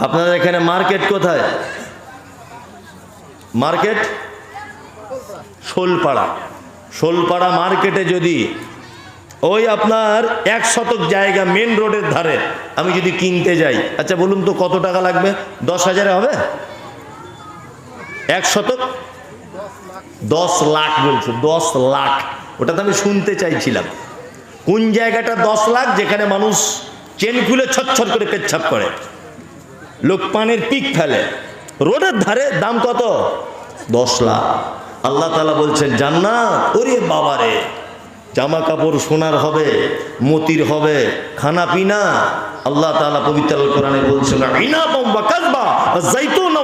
আপনাদের এখানে মার্কেট কোথায়? মার্কেট? শোলপাড়া। শোলপাড়া মার্কেটে যদি ওই আপনার এক শতক জায়গা মেন রোডের ধারে আমি যদি কিনতে যাই আচ্ছা বলুন তো কত টাকা লাগবে? দশ হাজারে হবে? এক শতক? দশ লাখ বলছো, দশ লাখ। ওটা তো আমি শুনতে চাইছিলাম। কোন জায়গাটা দশ লাখ? যেখানে মানুষ চেন খুলে ছটছট করে পেচ্ছাপ করে। লোক পানের পিক ফেলে। রোডের ধারে দাম কত? দশ লাখ। আল্লাহ তালা বলছেন, জান্নাত, ওরে বাবারে। জামা কাপড় সোনার হবে, মতির হবে, খানা পিনা। আল্লাহ তালা পবিত্র কোরআনে বলছেন ইনাবাম ওয়া কাযবা,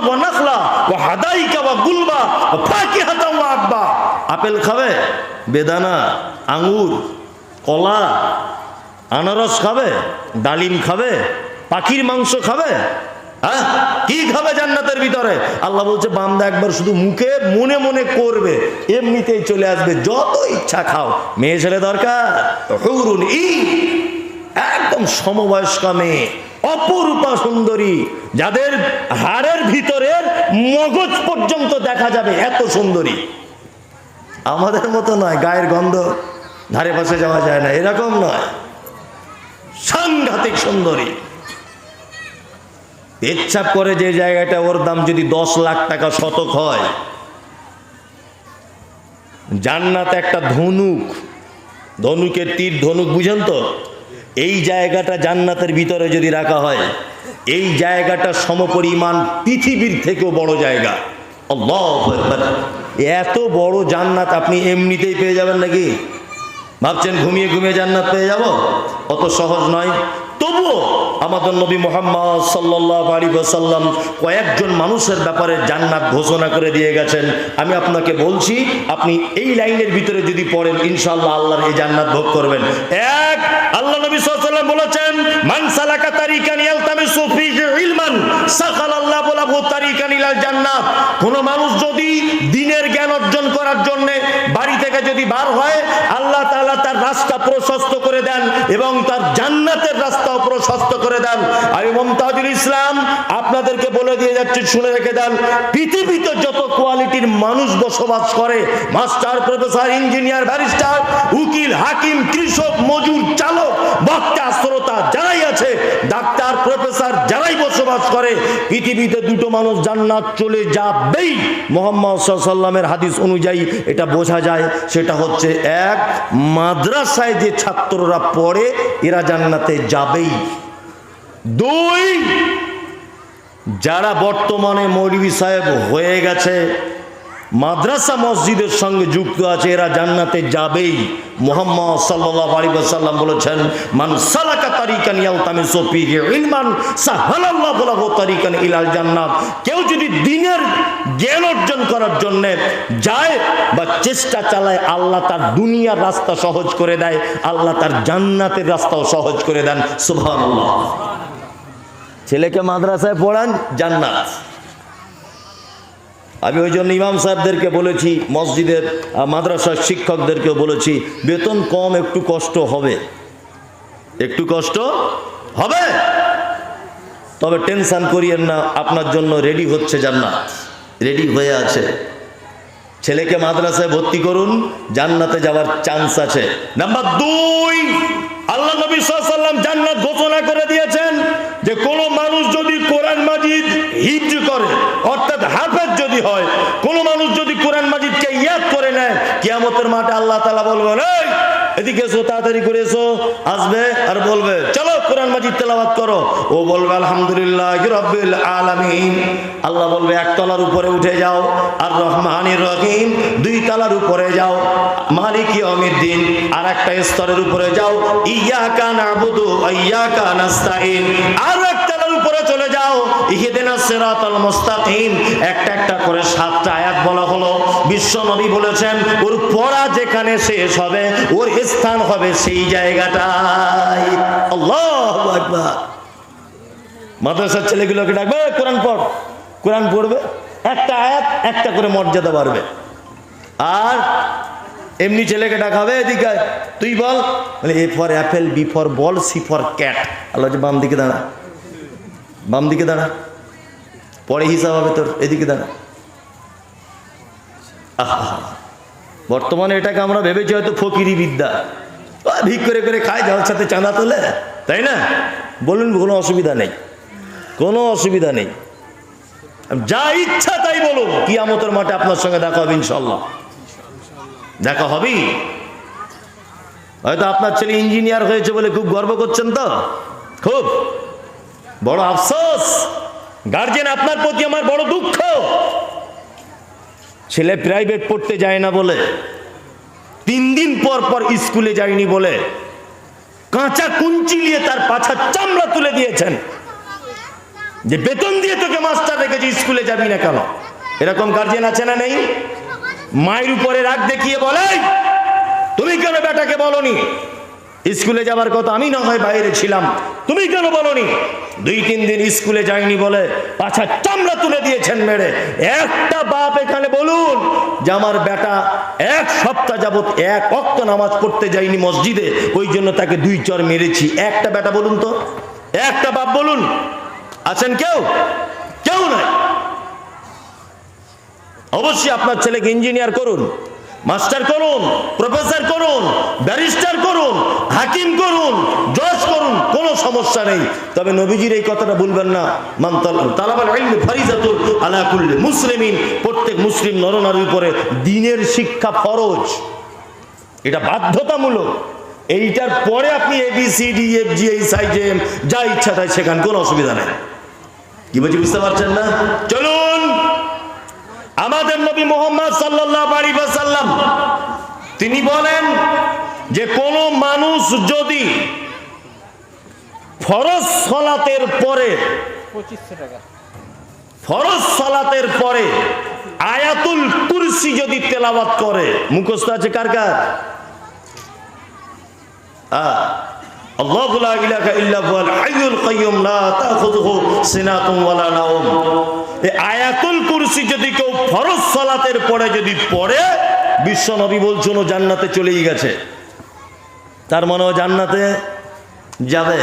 ওয়া নাখলা, ওয়া হাদাইকা ওয়া গুলবা, ওয়া ফাকিহাতাম ওয়া আব্বা আপেল খাবে? বেদানা আঙ্গুর কলা, আনারস খাবে? ডালিম খাবে? পাখির মাংস খাবে? হ্যাঁ? কি খাবে জান্নাতের ভিতরে? আল্লাহ বলছে, বান্দা একবার শুধু মুখে মনে মনে করবে, এমনিতেই চলে আসবে, যত ইচ্ছা খাও। মেয়ে ছেলে দরকার? ই, একদম সমবয়স্ক মেয়ে, অপরূপা সুন্দরী, যাদের হাড়ের ভিতরের মগজ পর্যন্ত দেখা যাবে এত সুন্দরী। আমাদের মতো নয়, গায়ের গন্ধ ধারে পাশে যাওয়া যায় না, এরকম নয়। সাংঘাতিক সুন্দরী। ইচ্ছা করে যে জায়গাটা, ওর দাম যদি দশ লাখ টাকা শতক হয়, জান্নাত একটা ধনুক, ধনুকের তীর, ধনুক, বুঝেন তো? এই জায়গাটা জান্নাতের ভিতরে যদি রাখা হয়, এই জায়গাটা সমপরিমাণ পৃথিবীর থেকেও বড় জায়গা। এত বড় জান্নাত আপনি এমনিতেই পেয়ে যাবেন নাকি? ভাবছেন ঘুমিয়ে ঘুমিয়ে জান্নাত পেয়ে যাব? অত সহজ নয়। তবুও আমাদের নবী মোহাম্মদ সাল্লাহ আলী সাল্লাম কয়েকজন মানুষের ব্যাপারে জান্নাত ঘোষণা করে দিয়ে গেছেন। আমি আপনাকে বলছি, আপনি এই লাইনের ভিতরে যদি পড়েন, ইনশাআল্লাহ আল্লাহর এই জান্নাত ভোগ করবেন। এক, আল্লাহ নবী সাল্লাম বলেছেন, মান সালাকা তারিকান ইয়ালতামিসু ফিহি ইলমান, সাখালাল্লাহু লাহু তারিকান ইলাল জান্নাত। কোন মানুষ যদি দিনের জ্ঞান অর্জন করার জন্য বাড়ি থেকে যদি বার হয়, আল্লাহ তাআলা তার রাস্তা এবং তার জান্নাতের রাস্তাও প্রশস্ত করে দেন। আমি মমতাজুল ইসলাম আপনাদেরকে বলে দিয়ে যাচ্ছি, শুনে রেখে দেন। পৃথিবীতে যত কোয়ালিটির মানুষ বসবাস করে, মাস্টার প্রফেসর, ইঞ্জিনিয়ার, ব্যারিস্টার, উকিল, হাকিম, কৃষক, মজুর বসবাস করে, পৃথিবীতে দুটো মানুষ জান্নাত চলে যাবেই। মোহাম্মদ সাল্লামের হাদিস অনুযায়ী এটা বোঝা যায়, সেটা হচ্ছে এক, মাদ্রাসায় যে ছাত্ররা পড়ে, এরা জান্নাতে যাবেই। দুই, যারা বর্তমানে মৌলভী সাহেব হয়ে গেছে, মাদ্রাসা মসজিদের সঙ্গে যুক্ত আছে, এরা জান্নাতে যাবেই। মোহাম্মদ সাল্লাল্লাহু আলাইহি ওয়াসাল্লাম বলেছেন, মান সালাকা তারিকান ইয়ালতামিসু ফিহি ইলমান, সাহালাল্লাহু লাহু তারিকান ইলাল জান্নাত। কেউ যদি দিনের জ্ঞান অর্জন করার জন্য যায় বা চেষ্টা চালায়, আল্লাহ তার দুনিয়ার রাস্তা সহজ করে দেয়, আল্লাহ তার জান্নাতের রাস্তাও সহজ করে দেন। সুবহানাল্লাহ। ছেলেকে মাদ্রাসায় পড়ান, জান্নাত। আমি ওই জন্য ইমাম সাহেবদেরকে বলেছি, মসজিদের মাদ্রাসার শিক্ষকদেরকেও বলেছি, বেতন কম, একটু কষ্ট হবে। একটু কষ্ট হবে? তবে টেনশন করিয়েন না, আপনার জন্য রেডি হচ্ছে জান্নাত। রেডি হয়ে আছে। ছেলেকে মাদ্রাসায় ভর্তি করুন, জান্নাতে যাওয়ার চান্স আছে। নাম্বার দুই, আল্লাহ নবী সাল্লাম জান্নাত ঘোষণা করে দিয়েছেন যে কোন মানুষ যদি কোরআন মাজিদ হিফজ করে, অর্থাৎ হাফেজ যদি হয়, কোন মানুষ যদি কোরআন মাজিদকে ইয়াদ করে নেয়, কিয়ামতের মাঠে আল্লাহ তালা বলবেন, এই এদিকে এসো, তাড়াতাড়ি করে এসো। আসবে আর বলবে, চলো কোরআন মাজিদ তেলাওয়াত করো। ও বলবে, আলহামদুলিল্লাহ রব্বিল আলামিন। আল্লাহ বলবে, এক তলার উপরে উঠে যাও। আর রহমানির রহিম, দুই তলার উপরে যাও। মালিক দিন আর একটা স্তরের উপরে যাও। ইয়াকা নাবুদু ইয়াকা নাস্তাইন আর এক তলার উপরে চলে ইহদিনা সিরাতাল মুস্তাকিম, একটা একটা করে সাতটা আয়াত বলা হলো। বিশ্ব বলেছেন, ওর পড়া যেখানে শেষ হবে, ওর স্থান হবে সেই জায়গাটাই মাদ্রাসার ছেলেগুলোকে ডাকবে কোরআন পড়। কোরআন পড়বে, একটা আয়াত, একটা করে মর্যাদা বাড়বে। আর এমনি ছেলেকে ডাকাবে এদিকে তুই বল। বলে, A for apple, B for ball, C for cat. Allah বাম দিকে দাঁড়া। বাম দিকে দাঁড়া। পরে হিসাব হবে তোর, এদিকে দাঁড়া। আহা। বর্তমানে এটাকে আমরা ভেবেছি হয়তো ফকিরি বিদ্যা। ভিক করে করে খায় যার সাথে চাঁদা তোলে। তাই না? বলুন, কোনো অসুবিধা নেই। কোনো অসুবিধা নেই। যা ইচ্ছা তাই বলুন। কিয়ামতের মাঠে আপনার সঙ্গে দেখা হবে ইনশাল্লাহ দেখা হবেই। হয়তো আপনার ছেলে ইঞ্জিনিয়ার হয়েছে বলে খুব গর্ব করছেন তো? খুব। বড় আফসোস। গার্জেন আপনার প্রতি আমার বড় দুঃখ। ছেলে প্রাইভেট পড়তে যায় না বলে। তিন দিন পর পর স্কুলে যায়নি বলে। কাঁচা কুঞ্চি নিয়ে তার পাছার চামড়া তুলে দিয়েছেন। যে বেতন দিয়ে তোকে মাস্টার রেখেছি, স্কুলে যাবি না কেন? এরকম গার্জেন আছে না নেই? মায়ের উপরে রাগ দেখিয়ে বলে তুমি কেন বেটাকে বলনি? স্কুলে যাবার কথা আমি না হয় বাইরে ছিলাম। তুমি কেন বলনি? দুই, তিন দিন স্কুলে যায়নি বলে পাছা চামড়া তুলে দিয়েছেন মেরে। একটা বাপ এখানে বলুন যে আমার বেটা এক সপ্তাহ যাবত এক অক্ত নামাজ পড়তে যায়নি মসজিদে, ওই জন্য তাকে দুই চর মেরেছি। একটা বেটা বলুন তো। একটা বাপ বলুন। আছেন কেউ? কেউ নাই। অবশ্যই আপনার ছেলেকে ইঞ্জিনিয়ার করুন। মাস্টার করুন, প্রফেসর করুন, ব্যারিস্টার করুন, হাকিম করুন, জজ করুন, কোনো সমস্যা নেই। তবে নবীজির এই কথাটা বলবেন না। তাল- তালাবাল ফারিজাতুল আলা কুল্লি মুসলিমিন, প্রত্যেক মুসলিম নরনারীর উপরে দিনের শিক্ষা ফরজ। এটা বাধ্যতামূলক। এইটার পরে আপনি A B C D F G H I J M যা ইচ্ছা তাই সেখান কোনো অসুবিধা নেই। কি বলছি বুঝতে পারছেন না? চলুন। আমাদের নবী মোহাম্মদ সাল্লাল্লাহু আলাইহি তিনি বলেন যে কোন মানুষ যদি ফরজ সলাতের পরে, ফরজ সালাতের পরে আয়াতুল কুরসি যদি তেলাওয়াত করে, মুখস্থ আছে কার কার? আয়াতুল কুরসি যদি কেউ ফরজ সালাতের পরে যদি পড়ে বিশ্ব নবী বলছেন জান্নাতে চলেই গেছে। তার মনে হয় জান্নাতে যাবে।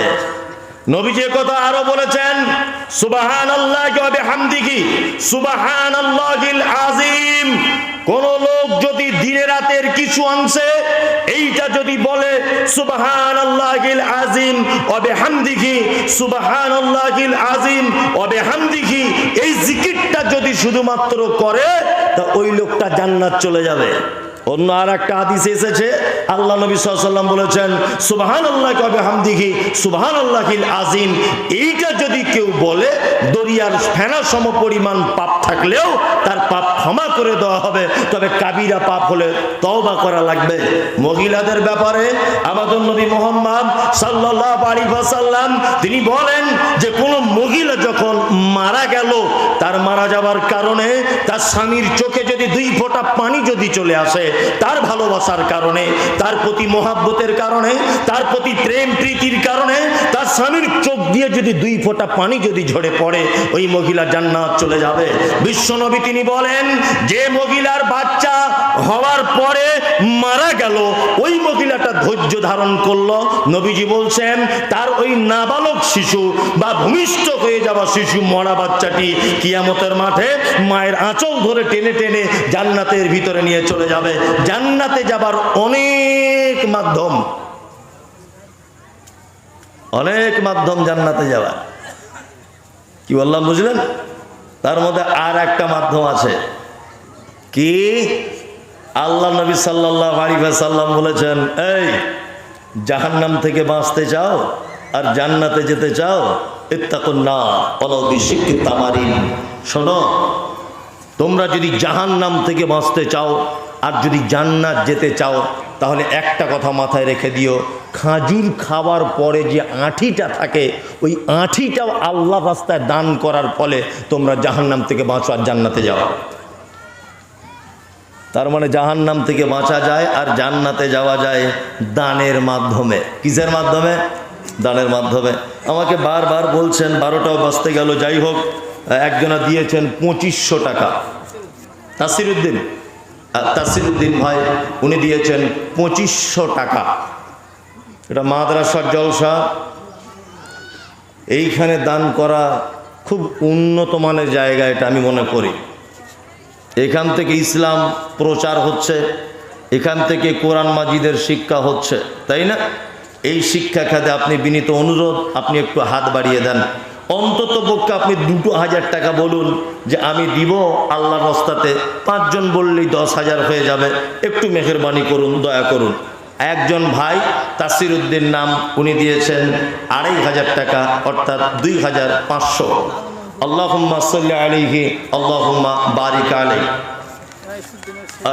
নবীজি কথা আরও বলেছেন সুবাহান আল্লাহ হামদিকি সুবাহান আল্লাহিল আজিম কোন লোক যদি দিনে রাতের কিছু অংশে এইটা যদি বলে সুবাহান আল্লাহিল আজিম অবে হামদিকি সুবাহান আল্লাহিল আজিম অবে হামদিকি এই জিকিরটা যদি শুধুমাত্র করে তা ওই লোকটা জান্নাত চলে যাবে। অন্য আর একটা হাদিস এসেছে, আল্লাহ নবী সাল্লাম বলেছেন সুবাহান আল্লাহ কবে হামদিঘি সুবাহান আল্লাহিল আজিম এইটা যদি কেউ বলে, দরিয়ার ফেনা সম পরিমাণ পাপ থাকলেও তার পাপ ক্ষমা করে দেওয়া হবে। তবে কাবিরা পাপ হলে তওবা করা লাগবে। মহিলাদের ব্যাপারে আমাদের নবী মোহাম্মদ সাল্লাহ আলী সাল্লাম তিনি বলেন যে কোনো মহিলা যখন মারা গেল, তার মারা যাবার কারণে তার স্বামীর চোখে যদি দুই ফোঁটা পানি যদি চলে আসে, তার ভালোবাসার কারণে, তার প্রতি মহাব্বতের কারণে, তার প্রতি প্রেম প্রীতির কারণে, তার স্বামীর চোখ দিয়ে যদি দুই ফোঁটা পানি যদি ঝরে পড়ে, ওই মহিলা জান্নাত চলে যাবে। বিশ্বনবী তিনি বলেন, যে মহিলার বাচ্চা হওয়ার পরে মারা গেল, ওই মহিলাটা ধৈর্য ধারণ করল। নবীজি বলছেন, তার ওই নাবালক শিশু বা ভূমিষ্ঠ হয়ে যাওয়া শিশু মরা বাচ্চাটি কিয়ামতের মাঠে মায়ের আঁচল ধরে টেনে টেনে জান্নাতের ভিতরে নিয়ে চলে যাবে। জান্নাতে যাবার অনেক মাধ্যম। অনেক মাধ্যম জান্নাতে যাওয়ার। কি বললাম, বুঝলেন? তার মধ্যে আর একটা মাধ্যম আছে। কি? আল্লাহ নবী সাল্লাহ সাল্লাম বলেছেন, এই, জাহান্নাম থেকে বাঁচতে চাও আর জান্নাতে যেতে চাও শোনো, তোমরা যদি জাহান্নাম থেকে বাঁচতে চাও আর যদি জান্নাত যেতে চাও, তাহলে একটা কথা মাথায় রেখে দিও। খাজুর খাওয়ার পরে যে আঁঠিটা থাকে, ওই আঁঠিটাও আল্লাহ রাস্তায় দান করার ফলে তোমরা জাহান্নাম থেকে বাঁচো আর জান্নাতে যাও। তার মানে জাহান্নাম থেকে বাঁচা যায় আর জান্নাতে যাওয়া যায় দানের মাধ্যমে। কিসের মাধ্যমে? দানের মাধ্যমে। আমাকে বারবার বলছেন বারোটাও বাঁচতে গেল, যাই হোক, একজনা দিয়েছেন পঁচিশশো টাকা। তাসিরুদ্দিন তাসিরুদ্দিন ভাই, উনি দিয়েছেন পঁচিশশো টাকা। এটা মাদ্রাসার জলসা। এইখানে দান করা খুব উন্নত মানের জায়গা, এটা আমি মনে করি। এখান থেকে ইসলাম প্রচার হচ্ছে, এখান থেকে কোরআন মাজিদের শিক্ষা হচ্ছে, তাই না? এই শিক্ষা খাতে আপনি বিনীত অনুরোধ, আপনি একটু হাত বাড়িয়ে দেন। অন্তত পক্ষে আপনি দুটো হাজার টাকা বলুন যে আমি দিব আল্লাহর রস্তাতে। পাঁচজন বললেই দশ হাজার হয়ে যাবে। একটু মেহরবানি করুন, দয়া করুন। একজন ভাই তাসির উদ্দিন নাম, উনি দিয়েছেন আড়াই হাজার টাকা, অর্থাৎ দুই হাজার পাঁচশো। আল্লাহুম্মা সাল্লি আলাইহি, আল্লাহুম্মা বারিক আলাই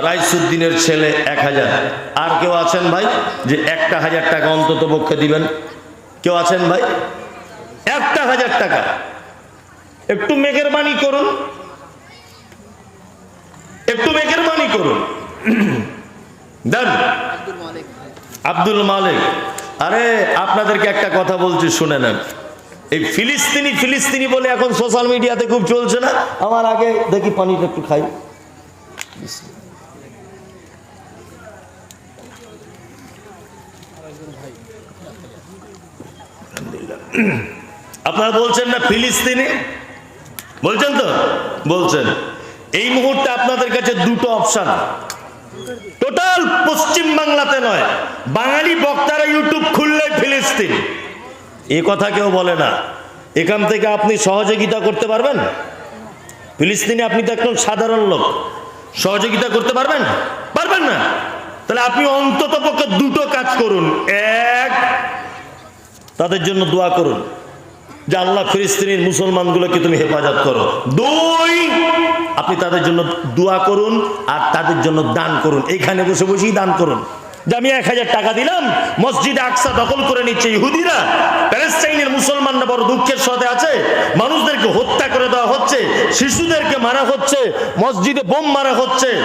রাইসুদ্দিনের ছেলে এক হাজার। আর কেউ আছেন ভাই? যে একটা হাজার টাকা অন্তত পক্ষে দিবেন। কেউ আছেন ভাই? একটা হাজার টাকা। একটু মেঘেরবানি করুন। একটু মেঘেরবানি করুন। দেন। আব্দুল মালিক। আরে, আপনাদেরকে একটা কথা বলছি, শুনে নেন। এই ফিলিস্তিনি ফিলিস্তিনি বলে এখন সোশ্যাল মিডিয়াতে খুব চলছে না? আমার আগে দেখি পানিটা একটু খাই। আপনারা বলছেন না ফিলিস্তিনি? বলছেন তো? বলছেন। এই মুহূর্তে আপনাদের কাছে দুটো অপশন। টোটাল পশ্চিম বাংলাতে নয়, বাঙালি বক্তারা ইউটিউব খুললে ফিলিস্তিন। এ কথা কেউ বলে না। এখান থেকে আপনি সহযোগিতা করতে পারবেন? ফিলিস্তিনি আপনি তো একদম সাধারণ লোক। সহযোগিতা করতে পারবেন? পারবেন না? তাহলে আপনি অন্তত পক্ষে দুটো কাজ করুন। এক, তাদের জন্য দোয়া করুন যে আল্লাহ ফিলিস্তিনির মুসলমানগুলোকে তুমি হেফাজত করো। দুই, আপনি তাদের জন্য দোয়া করুন আর তাদের জন্য দান করুন। এখানে বসে বসেই দান করুন। আমি এক হাজার টাকা দিলাম, মসজিদে আকসা দখল করে নিচ্ছে ইহুদিরা। প্যালেস্টাইনের মুসলমানরা বড় দুঃখের সাথে আছে। মানুষদেরকে হত্যা করে দেওয়া হচ্ছে, শিশুদেরকে মারা হচ্ছে, মসজিদে বোম মারা হচ্ছে।